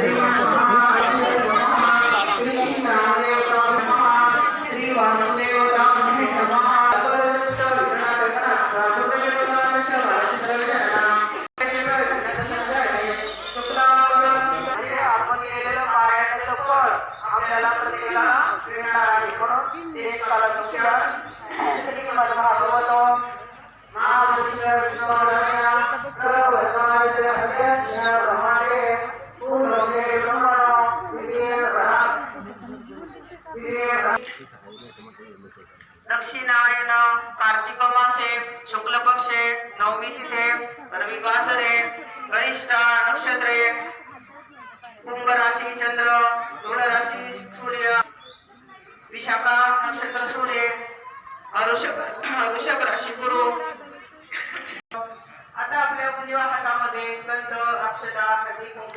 Sri दक्षिणायन कार्तिक मासे शुक्ल पक्षे नवमी तिथे रविवासरे वरिष्ठा नक्षत्रे कुंभ राशी चंद्र तुळ राशी सूर्य विशाखा नक्षत्र सूर्य वृषभ वृषभ राशी गुरु. आता आपल्या उजव्या हातामध्ये गंध अक्षता हळदी कुंभ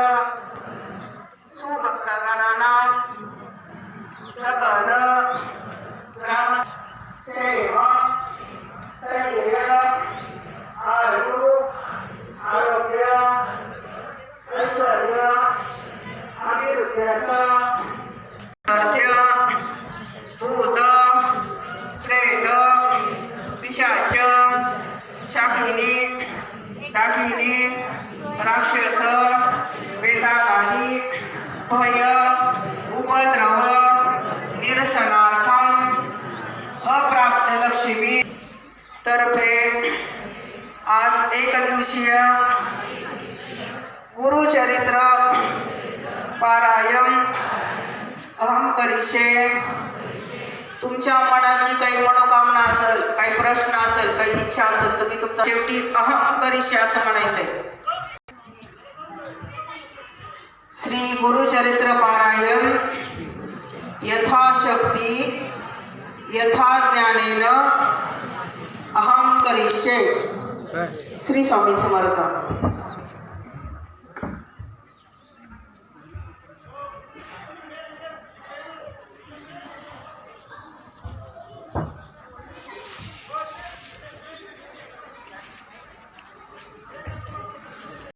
राक्षस वेदालानी भय उपद्रव दर्शनार्थम अप्राप्त लक्ष्मी तर्फे आज एक दिवसीय गुरुचरित्र पारायण अहम करिष्ये. तुमच्या मनात जी काही मनोकामना असेल काही प्रश्न असेल काही इच्छा असेल तुम्ही तुमचा शेवटी अहम करिष्ये असं म्हणायचंय. श्री गुरुचरित्र पारायण यथाशक्ती यथा ज्ञानेन अहम करिष्ये श्री स्वामी समर्थ।